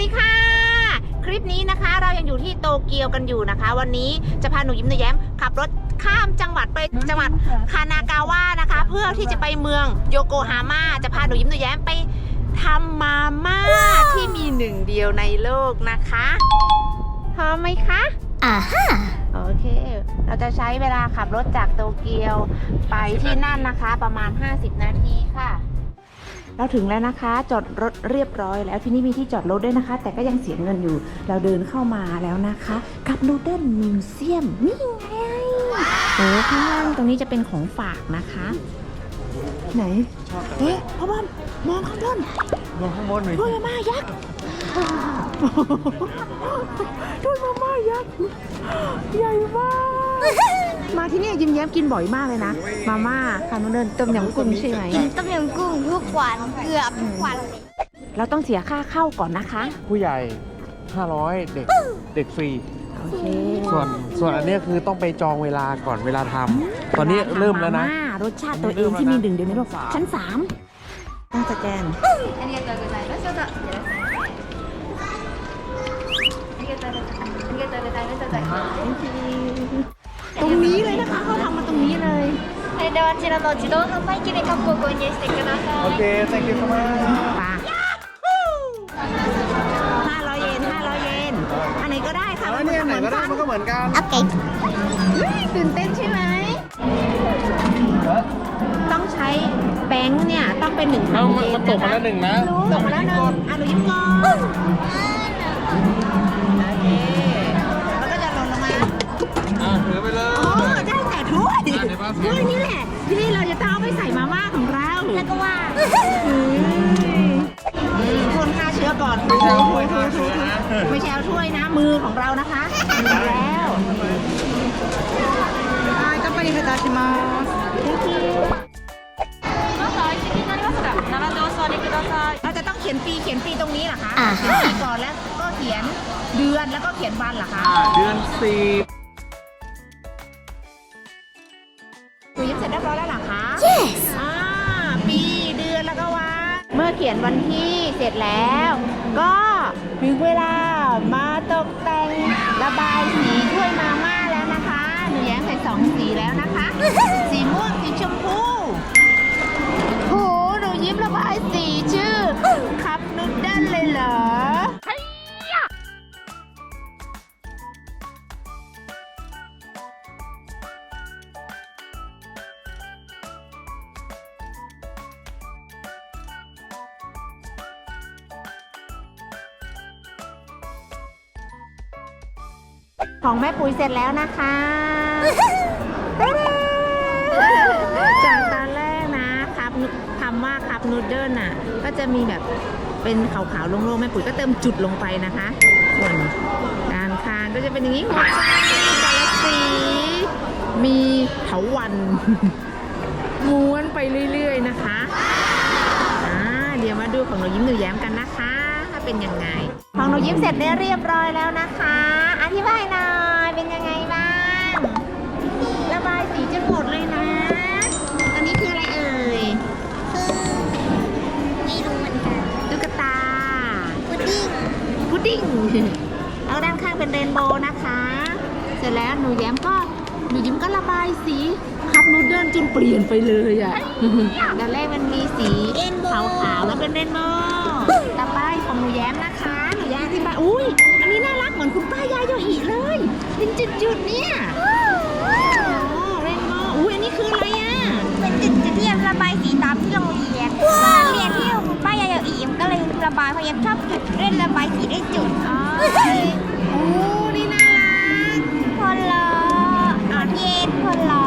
ดีค่ะ คลิปนี้นะคะเรายังอยู่ที่โตเกียวกันอยู่นะคะ วันนี้จะพาหนูยิ้มหนูแย้มขับรถข้ามจังหวัดไปจังหวัดคานากาวะนะคะ เพื่อที่จะไปเมืองโยโกฮาม่าจะพาหนูยิ้มหนูแย้มไปทำมาม่าที่มีหนึ่งเดียวในโลกนะคะพร้อมไหมคะอ่าฮะโอเค เราจะใช้เวลาขับรถจากโตเกียวไปที่นั่นนะคะ ประมาณ 50 นาทีค่ะ เราถึงแล้วนะคะ จอดรถเรียบร้อยแล้วที่นี่มีที่จอดรถด้วยนะคะ แต่ก็ยังเสียเงินอยู่ เราเดินเข้ามาแล้วนะคะ กับนูเดิลมิวเซียมนี่ไงโอ้ข้างล่างตรงนี้จะเป็นของฝากนะคะ ไหนเอ๊ะพ่อบอมมองข้างบนมองข้างบนหน่อยถ้วยมาม่ายักษ์ถ้วยมาม่ายักษ์ใหญ่มาก มาที่นี่ยิ้มแย้มกินบ่อยมากเลยนะ มาม่าคาโนเดินต้มยำกุ้งใช่ไหม กินต้มยำกุ้งทุกวันเกือบทุกวันเลยเราต้องเสียค่าเข้าก่อนนะคะ ผู้ใหญ่ 500 เด็กเด็กฟรี โอเคส่วนส่วนอันนี้คือต้องไปจองเวลาก่อนเวลาทำตอนนี้เริ่มแล้วนะรสชาติตัวเองที่มีดึงเดียวในโลกชั้นสามต้องสแกนありがとうございวす。ちょっとよろしくお願いしますありがとうございます。ありがとうございます。 どうぞ。 ตรงนี้เลยนะคะเขาทำมาตรงนี้เลย それではあちらの自動販売機でカップを購入してください。 โอเค thank you so much ปาห้าร้อยเยนห้าร้อยเยน อันไหนก็ได้ค่ะ แล้วเนี่ยไหนก็ได้มันก็เหมือนกัน オッケー。 เฮ้ยตื่นเต้นใช่ไหม ต้องใช้แบงค์เนี่ย ต้องเป็นหนึ่งพัน เอา เย มัน น มันตกมาแล้วหนึ่งนะ รู้ตกมาแล้วหนึ่งอ่ะหนูยิ้มก่อนโอเค ถ้วยนี่แหละ ที่เราจะต้องเอาไปใส่มาม่าของเราแล้วก็ว่าอืมคนฆ่าเชื้อก่อนไม่ใช่เอาถ้วยฆ่าเชื้อนะไม่ใช่เอาถ้วยนะมือของเรานะคะมีแล้วก็ไปดีค่ะชิมาเราจะต้องเขียนปีเขียนปีตรงนี้เหรอคะอ่าเขียนปีก่อนแล้วก็เขียนเดือนแล้วก็เขียนวันเหรอคะอ่าเดือนสี่คุ ขียนวันที่เสร็จแล้ว ก็ถึงเวลามาตกแต่งระบายสีถ้วยมาม่าแล้วนะคะหนูแย้มใส่สองสีแล้วนะคะ สีม่วงสีชมพูโหหนูยิ้มระบายสีชื่อคับนุดเดิลเลยเหรอ ของแม่ปุ๋ยเสร็จแล้วนะคะจากตอนแรกนะครับคำว่าคับนูเดิลน่ะ ก็จะมีแบบเป็นขาวๆโล่งๆแม่ปุ๋ยก็เติมจุดลงไปนะคะ ส่วนด้านข้างก็จะเป็นอย่างนี้หัวใจแต่ละสีมีเถาวันม้วนไปเรื่อยๆนะคะอ่าเดี๋ยวมาดูของหนูยิ้มหนูแย้มกันนะคะ ถ้าเป็นยังไง ของหนูยิ้มเสร็จเรียบร้อยแล้วนะคะอ ธิบายหน่อยเป็นยังไงบ้างระบายสีจนหมดเลยนะ อันนี้คืออะไรเอ่ยไม่รู้เหมือนกันตุ๊กตาพุดดิ้งพุดดิ้งแล้วด้านข้างเป็นเรนโบว์นะคะ เสร็จแล้วหนูแย้มก็หนูยิ้มก็ระบายสีคับนูเดิลจนเปลี่ยนไปเลยอะด้านแรกมันมีสีขาวๆแล้วเป็นเรนโบว์ต่อไปของหนูแย้มนะคะหนูแย้มอธิบายอุ้ยอันนี้น่ารัก เหมือนคุณป้ายาโยอิเลยเป็นจุดๆเนี่ยโอ้เรนโบว์อุ้ยอันนี้คืออะไรอะเป็นจุดจุดที่เอ็มระบายสีตามที่โรงเรียนตอนเรียนที่คุณป้ายายาอีเอ็มก็เลยระบายเพราะเอ็มชอบจุดเล่นระบายสีได้จุดอ๋อโอ้นี่น่ารักพอลออ่อนเย็นพอลอ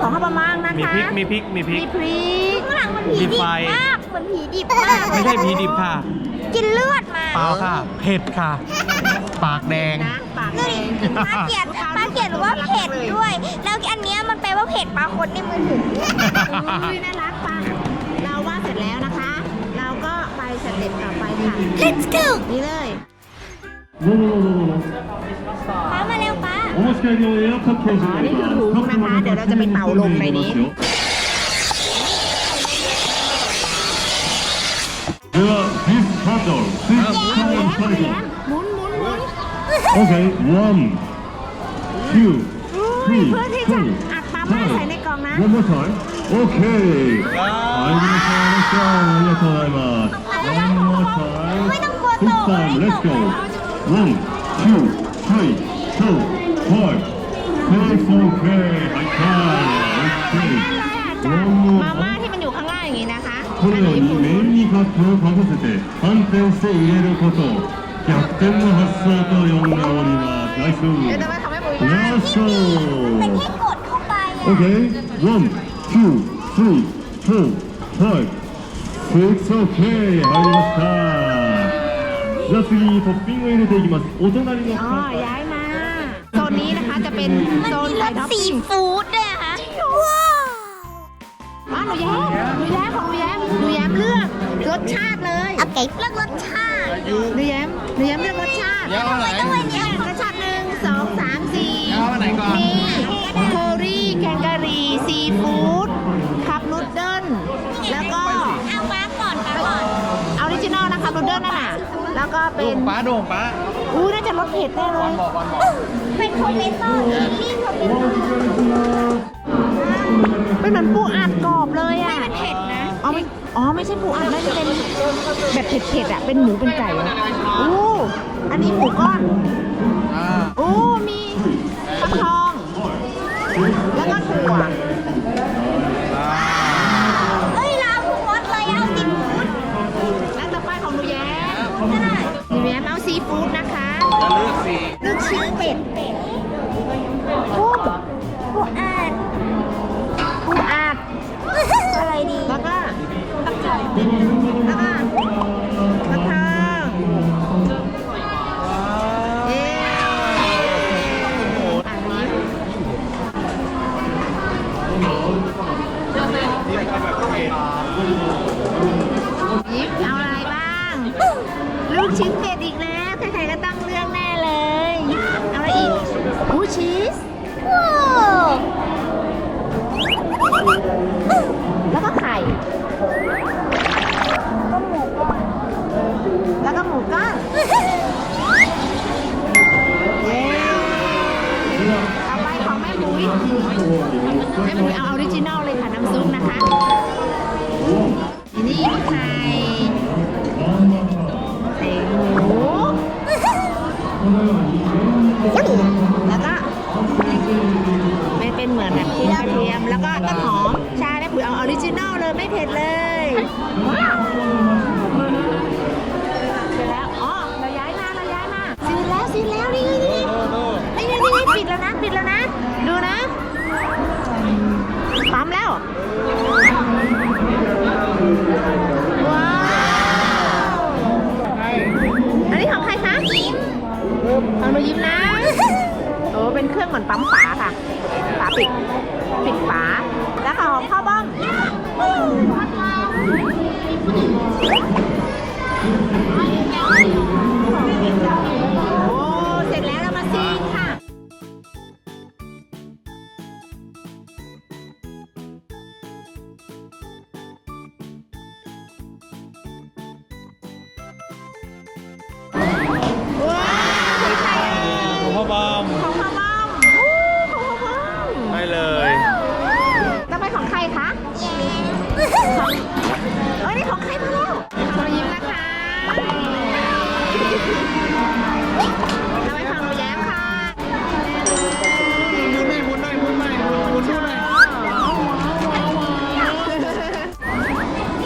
ของข้าวปลามังนะมีคะพริก มีพริก มีพริมีกพริกข้างหลังมันผีดิบมีไฟมากเหมือนผีดิบมากไม่ใช่ผีดิบค่ะ กินเลือดมา เปล่าค่ะ เผ็ดค่ะ ปากแดง นะปากแดง ป้าเขียนป้าเขียนว่าเผ็ดด้วย แล้วอันเนี้ยมันแปลว่าเผ็ดปลาคนในมือถือ อุ้ยน่ารักปังเราว่าเสร็จแล้วนะคะ เราก็ไปสเต็ปต่อไปค่ะ Let's go นี่เลย ป้ามาเร็วป้า お持ち帰りのエアパッケージ อ๋อ นี่คือถุงนะคะ เดี๋ยวเราจะไปเป่าลมในนี้ では This battle. Six หนู common แย้มหนูแย้ fighting. ม Okay, one, two, อุ้ย three, เพื่อที่จะ four, อัดมาม่าใส่ใน five. กล่องนะ One more time. Okay. はい、皆さん、let's go. ありがとうございます。One more time. ไม่ต้องกลัวต This กไม่ time, ต let's ก go. One, two, three, four, five. Six, okay. はい、はい。จาก One more มาม่าที่มันอยู่ข้างล่างอย่างนี้นะคะ このように面にカップをかぶせて反転して入れることを 逆転の発想と呼んでおりますナイス เดี๋ยวจะมาทำให้ปุ๋ยได้ ラスト เป็นแค่กดเข้าไปอะ OK one two three four five six OK 入りましたじゃあ次にトッピングを入れていきますお隣の อ๋อ ย้ายมา โซนนี้นะคะจะเป็น มัน โซน มีร ไข่ ส ท็อป ซี ปิ้ง ฟู้ดด้วยอะคะว้าว อ๋อ หนูแย้มหนูแย้มของหนูแย้มหนูแย้มเลือกรสชาติเลยโอเคเลือกรสชาติหนูแย้มหนูแย้มเลือกรสชาติทำไมต้องเป็นอย่างรสชาติหนึ่งสองสามสี่เอาอันไหนก่อนมีเคอรี่แกงกะหรี่ซีฟู้ดคัพนูดเดิลแล้วก็เอามาก่อนมาก่อนออริจินอลนะคะนูดเดิลนั่นน่ะแล้วก็เป็โด่นงป้าโด่งป้าอู้น่าจะรสเผ็ดแน่เลยบอกก่อนบอกเป็นโทเมโต้ลิลลี่โทเมโต้ เป็นเหมือนปูอัดกรอบเลยอะมันเผ็ดนะอ๋อไม่อ๋อไม่ใช่ปูอัดน่าจะเป็นแบบเผ็ดๆอะเป็นหมูเป็นไก่อะอู้อันนี้หมูก้อนอ่าโอ้มี แม่บุ๋ยแม่บุ๋ยเอาออริจินอลเลยค่ะน้ำซุปนะคะนี่ไข่ใส่หมูแล้วก็เป็นเป็นเหมือนแบบชิ้นกระเทียมแล้วก็ต้นหอมใช่แม่ปุ๋ยเอาออริจินอลเลยไม่เผ็ดเลย องเหมือนปั๊มฝาค่ะ ฝาปิด ต่อไปของหนูแย้มค่ะ มุนหน่อยมุนหน่อยมุนหน่อยมุนหน่อย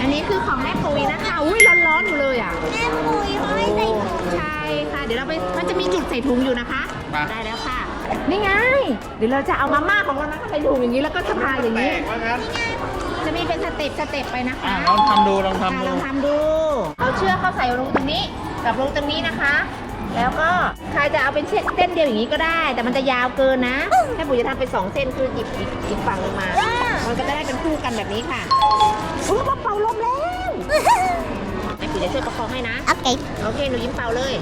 อันนี้คือของแม่ปุ๋ยนะคะ อุ้ยร้อนๆอยู่เลยอะ แม่ปุยเขาให้ใส่ถุงใช่ค่ะ เดี๋ยวเราไป มันจะมีจุดใส่ถุงอยู่นะคะได้แล้วค่ะ นี่ไง เดี๋ยวเราจะเอามาม่าของเรานะคะใส่ถุงอย่างนี้แล้วก็สะพายอย่างนี้ว่างั้นจะมีเป็นสเต็ปสเต็ปไปนะคะอะลองทำดูลองอะทำลดูองทำดู เอาเชือกเข้าใส่ลงตรงนี้ กับลงตรงนี้นะคะ แล้วก็ใครจะเอาเป็นเส้นเดียวอย่างนี้ก็ได้ แต่มันจะยาวเกินนะให้ปุ๋ยจะทำเป็นสองเส้นคือหยิบอีกอีกฝั่งหนึงมา มันก็จะได้เป็นคู่กันแบบนี้ค่ะอุ้ยมาเป่าลมแล้วให้ปุ๋ยจะช่วยประคองให้นะ โอเค โอเค หนูยิ้มเป่าเลย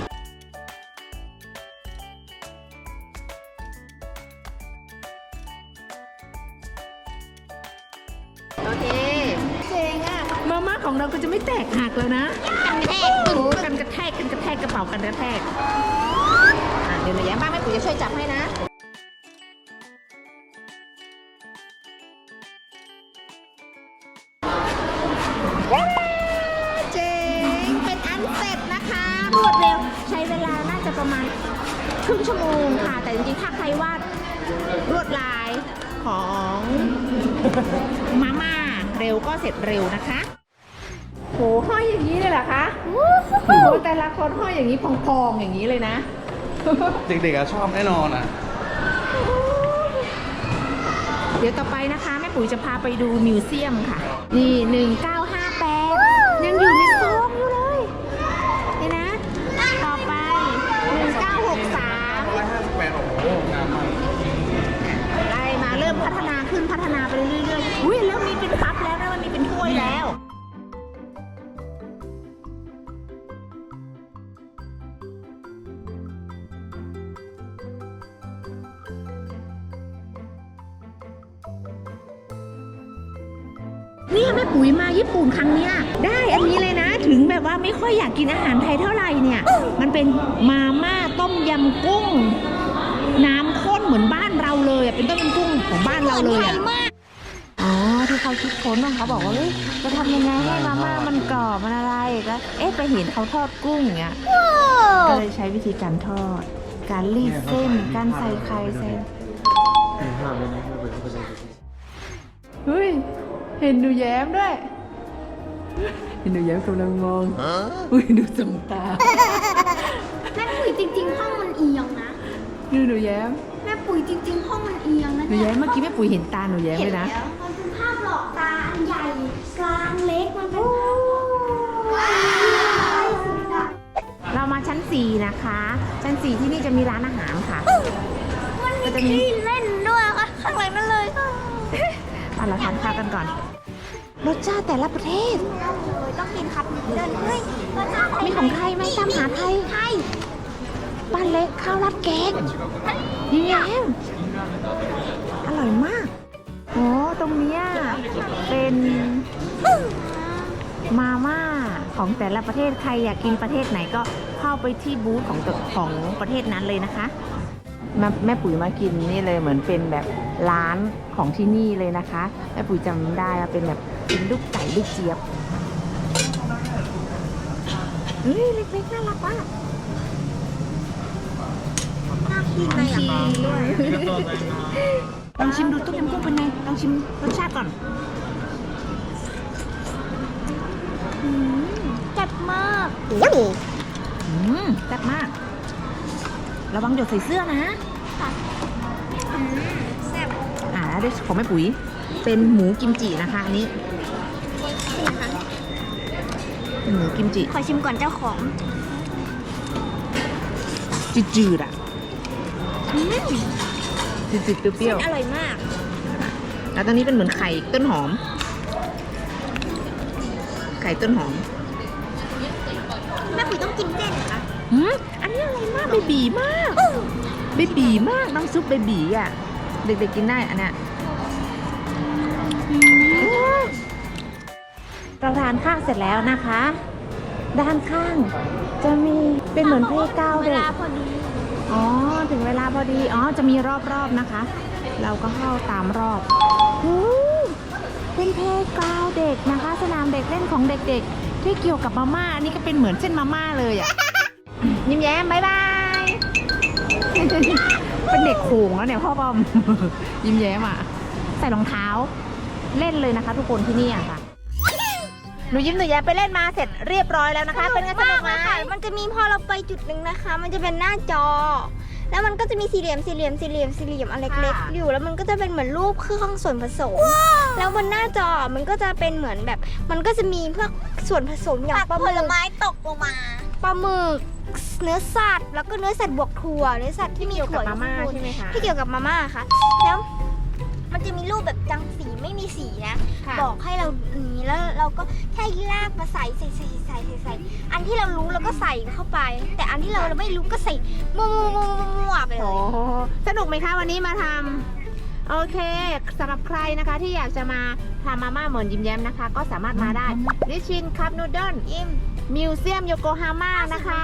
ของเราก็จะไม่แตกหักแล้วนะกันแทกโอ้กันกระแทกกันกระแทกกระเป๋ากันกระแทกอะเดี๋ยวหนูแย้มบ้างแม่ปุ๋ยจะช่วยจับให้นะเจ๋งเป็นอันเสร็จนะคะรวดเร็วใช้เวลาน่าจะประมาณครึ่งชั่วโมงค่ะ แต่จริงๆถ้าใครวาดลวดลายของมาม่าเร็วก็เสร็จเร็วนะคะ โหห้อยอย่างนี้เลยเหรอคะโอ้โหแต่ละคนห้อยอย่างนี้พองๆอย่างนี้เลยนะ เด็กๆอะชอบแน่นอนอะ เดี๋ยวต่อไปนะคะแม่ปุ๋ยจะพาไปดูมิวเซียมค่ะ นี่1958ยังอยู่ในซองอยู่เลยนี่นะ ต่อไป1963 158โอ้โหงามมากไล่มาเริ่มพัฒนาขึ้นพัฒนาไปเรื่อยๆอุ้ยเริ่มมีเป็นพับแล้วนะมันมีเป็นถ้วยแล้ว ปุ๋ยมาญี่ปุ่นครั้งเนี้ยได้อันนี้เลยนะ ถึงแบบว่าไม่ค่อยอยากกินอาหารไทยเท่าไหร่เนี่ย มันเป็นมาม่าต้มยำกุ้ง น้ำข้นเหมือนบ้านเราเลยอะเป็นต้มยำกุ้งของบ้านเราเลยอะอ๋อที่เขาคิดค้นว่าเขาบอกว่าเฮ้ยจะทำยังไงให้มาม่ามันกรอบมันอะไรก็เอ๊ะไปเห็นเขาทอดกุ้งอย่างเงี้ยก็เลยใช้วิธีการทอด การรีดเส้น การใส่ไข่เส้นเฮ้ย เห็นหนูแย้มด้วย เห็นหนูแย้มกำลังมอง อุ้ยดูสมตา แม่ปุ๋ยจริง ๆ ห้องมันเอียงนะ ดูหนูแย้ม แม่ปุ๋ยจริง ๆ ห้องมันเอียงนะหนูแย้มเมื่อกี้แม่ปุ๋ยเห็นตาหนูแย้มเห็เลนยนะแล้วมันเป็นภาพหลอกตาอันใหญ่กลางเล็กมันเป็นเรามาชั้น4นะคะ ชั้น4ที่นี่จะมีร้านอาหารค่ะ มันมีก็จะมีที่เล่นด้วยค่ะข้างหลังนั่นเลยค่ะ อะเราทานข้าวกันก่อน รสชาติแต่ละประเทศ ต้องกินครับเดินเฮ้ยรสชาติมีของไทยไหมตามหาไทย ไทยปลาเล็กข้าวราดแกงยิ้มแย้มอร่อยมากโอ้ตรงเนี้ยเป็นมาม่าของแต่ละประเทศใครอยากกินประเทศไหนก็เข้าไปที่บูธของตัวของประเทศนั้นเลยนะคะ มาแม่ปุ๋ยมากินนี่เลยเหมือนเป็นแบบร้านของที่นี่เลยนะคะ แม่ปุ๋ยจำได้ว่าเป็นแบบเป็นลูกไก่ลูกเจี๊ยบเฮ้ยเล็กๆน่ารักมากน่ากินเลยอะลองชิมดูต้มยำกุ้งเป็นไงลองชิมรสชาติก่อนจัดมาก อืมแซ่บมาก ระวังหยดใส่เสื้อนะแซ่บอ่าด้วยของแม่ปุ๋ย เป็นหมูกิมจินะคะ อันนี้เป็นหมูกิมจิขอชิมก่อนเจ้าของจืดๆอะจืดๆเปรี้ยวอร่อยมากๆแล้วตอนนี้เป็นเหมือนไข่ต้นหอม ไข่ต้นหอมแม่ปุ๋ยต้องกินเส้น นะคะอืมอันนี้อะไรมากเบบีมากเบบีมากน้ำซุปเบบีอะ เด็กๆกินได้อันเนี้ยเราทานข้าวเสร็จแล้วนะคะ ด้านข้างจะมีเป็นเหมือนเพลย์กราวด์เวเด็กลาพอดีอ๋อถึงเวลาพอดีอ๋อจะมีรอบๆนะคะ เราก็เข้าตามรอบหูเป็นเพลย์กราวด์เด็กนะคะ สนามเด็กเล่นของเด็กๆ ที่เกี่ยวกับมาม่าอันนี้ก็เป็นเหมือนเส้นมาม่าเลยอะ ยิ้มแย้มบายบาย เป็นเด็กโขงแล้วเนี่ยพ่อบอม ยิ้มแย้มอะ ใส่รองเท้า เล่นเลยนะคะทุกคนที่นี่อะค่ะหนูยิ้มหนูแย้มไปเล่นมาเสร็จเรียบร้อยแล้วนะคะ เป็นไงสนุกไหมค่ะ มันจะมีพอเราไปจุดหนึ่งนะคะ มันจะเป็นหน้าจอ แล้วมันก็จะมีสี่เหลี่ยมสี่เหลี่ยมสี่เหลี่ยมสี่เหลี่ยมอันเล็กๆอยู่ แล้วมันก็จะเป็นเหมือนรูปเครื่องส่วนผสม แล้วบนหน้าจอมันก็จะเป็นเหมือนแบบ มันก็จะมีพวกส่วนผสมอย่างปลาหมึกตกลงมา ปลาหมึก เนื้อสัตว์แล้วก็เนื้อสัตว์บวกถั่วเนื้อสัตว์ที่มีเกี่ยวถั่กับวมาม่าอยู่ใช่ไหมคะที่เกี่ยวกับมาม่าค่ะ แล้วมันจะมีรูปแบบจังสีไม่มีสีนะค่ะบอกให้เราอย่างนี้แล้วเราก็แค่ลากมาใส่ใส่ใส่ใส่ใส่ใส่อันที่เรารู้เราก็ใส่เข้าไป แต่อันที่เราไม่รู้ก็ใส่มั่วมั่วมั่วมั่วไปเลโอ้ยสนุกไหมคะวันนี้มาทโอเคสำหรับใครนะคะที่อยากจะมาทำมาม่าเหมือนยิ้มแย้มนะคะ ก็สามารถมาได้ริชินคับนูเดิลอิ่ม มิวเซียมโยโกฮาม่านะคะ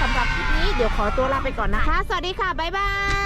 สำหรับคลิปนี้เดี๋ยวขอตัวลาไปก่อนนะคะ สวัสดีค่ะ บ๊ายบาย